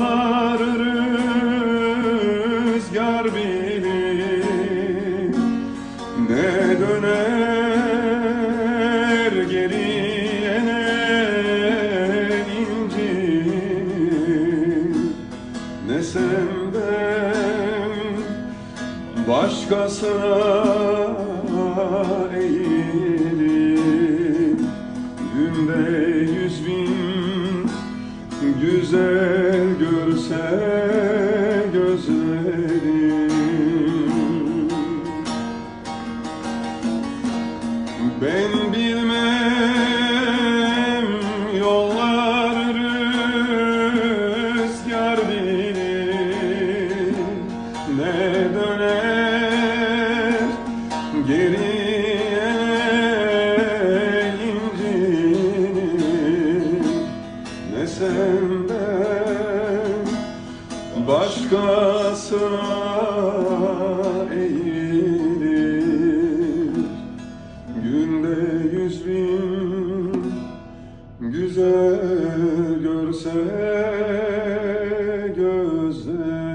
dağlar rüzgar bilir Ne döner geriye ne inci Ne senden başkasına eğilir. Günde yüz bin güzel gözlerim. Ben bilmem yollar rüzgar bilir Ne döner? Geriye incinir Ne senden başkası eğilir. Günde yüz bin güzel görse gözler